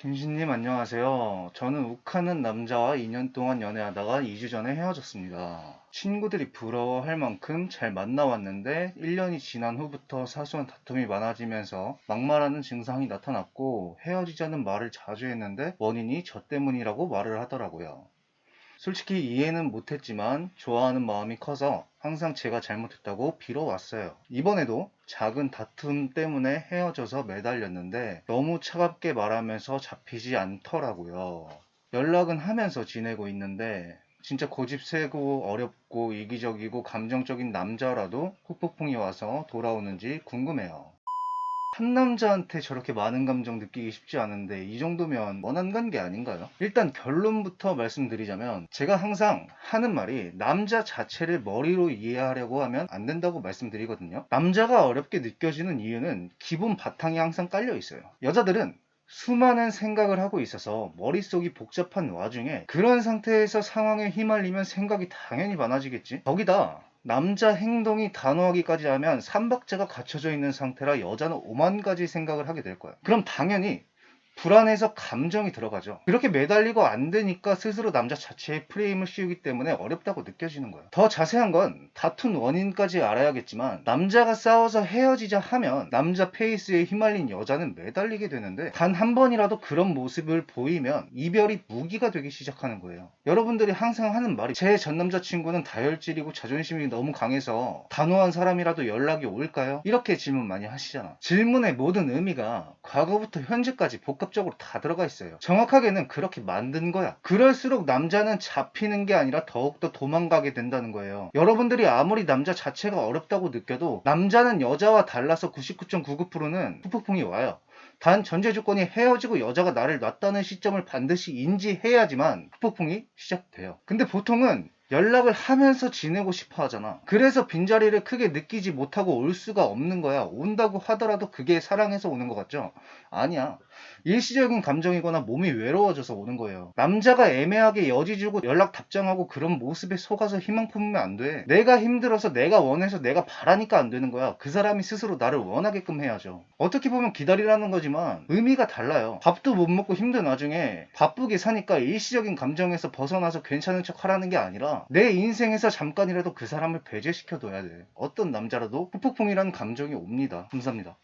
김신님 안녕하세요. 저는 욱하는 남자와 2년 동안 연애하다가 2주 전에 헤어졌습니다. 친구들이 부러워할 만큼 잘 만나왔는데 1년이 지난 후부터 사소한 다툼이 많아지면서 막말하는 증상이 나타났고 헤어지자는 말을 자주 했는데 원인이 저 때문이라고 말을 하더라고요. 솔직히 이해는 못했지만 좋아하는 마음이 커서 항상 제가 잘못했다고 빌어왔어요. 이번에도 작은 다툼 때문에 헤어져서 매달렸는데 너무 차갑게 말하면서 잡히지 않더라고요. 연락은 하면서 지내고 있는데 진짜 고집 세고 어렵고 이기적이고 감정적인 남자라도 후폭풍이 와서 돌아오는지 궁금해요. 한 남자한테 저렇게 많은 감정 느끼기 쉽지 않은데 이 정도면 원한 관계 아닌가요? 일단 결론부터 말씀드리자면 제가 항상 하는 말이 남자 자체를 머리로 이해하려고 하면 안 된다고 말씀드리거든요. 남자가 어렵게 느껴지는 이유는 기본 바탕이 항상 깔려 있어요. 여자들은 수많은 생각을 하고 있어서 머릿속이 복잡한 와중에 그런 상태에서 상황에 휘말리면 생각이 당연히 많아지겠지. 거기다 남자 행동이 단호하기까지 하면 삼박자가 갖춰져 있는 상태라 여자는 오만 가지 생각을 하게 될 거야. 그럼 당연히 불안해서 감정이 들어가죠. 그렇게 매달리고 안 되니까 스스로 남자 자체의 프레임을 씌우기 때문에 어렵다고 느껴지는 거예요. 더 자세한 건 다툰 원인까지 알아야겠지만 남자가 싸워서 헤어지자 하면 남자 페이스에 휘말린 여자는 매달리게 되는데 단 한 번이라도 그런 모습을 보이면 이별이 무기가 되기 시작하는 거예요. 여러분들이 항상 하는 말이 제 전 남자친구는 다혈질이고 자존심이 너무 강해서 단호한 사람이라도 연락이 올까요? 이렇게 질문 많이 하시잖아. 질문의 모든 의미가 과거부터 현재까지 복합 적으로 다 들어가 있어요. 정확하게는 그렇게 만든 거야. 그럴수록 남자는 잡히는 게 아니라 더욱더 도망가게 된다는 거예요. 여러분들이 아무리 남자 자체가 어렵다고 느껴도 남자는 여자와 달라서 99.99%는 후폭풍이 와요. 단 전제 조건이 헤어지고 여자가 나를 놨다는 시점을 반드시 인지해야지만 후폭풍이 시작돼요. 근데 보통은 연락을 하면서 지내고 싶어 하잖아. 그래서 빈자리를 크게 느끼지 못하고 올 수가 없는 거야. 온다고 하더라도 그게 사랑해서 오는 것 같죠? 아니야. 일시적인 감정이거나 몸이 외로워져서 오는 거예요. 남자가 애매하게 여지 주고 연락 답장하고 그런 모습에 속아서 희망 품으면 안 돼. 내가 힘들어서 내가 원해서 내가 바라니까 안 되는 거야. 그 사람이 스스로 나를 원하게끔 해야죠. 어떻게 보면 기다리라는 거지만 의미가 달라요. 밥도 못 먹고 힘든 와중에 바쁘게 사니까 일시적인 감정에서 벗어나서 괜찮은 척 하라는 게내 인생에서 잠깐이라도 그 사람을 배제시켜둬야 돼. 어떤 남자라도 후폭풍이라는 감정이 옵니다. 감사합니다.